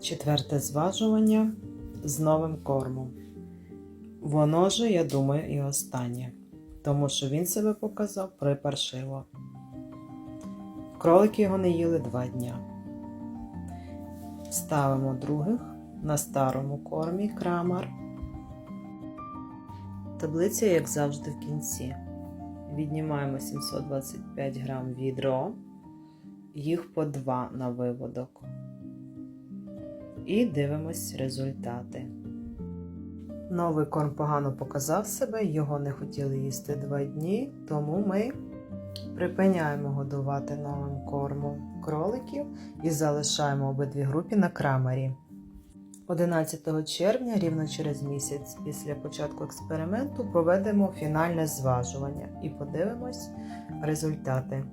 Четверте зважування з новим кормом. Воно же, я думаю, і останнє, тому що він себе показав припаршиво. Кролики його не їли два дня. Ставимо других на старому кормі крамар. Таблиця, як завжди, в кінці. Віднімаємо 725 грам відро, їх по 2 на виводок. І дивимось результати. Новий корм погано показав себе, його не хотіли їсти 2 дні, тому ми припиняємо годувати новим кормом кроликів і залишаємо обидві групи на крамері. 11 червня, рівно через місяць після початку експерименту, проведемо фінальне зважування і подивимось результати.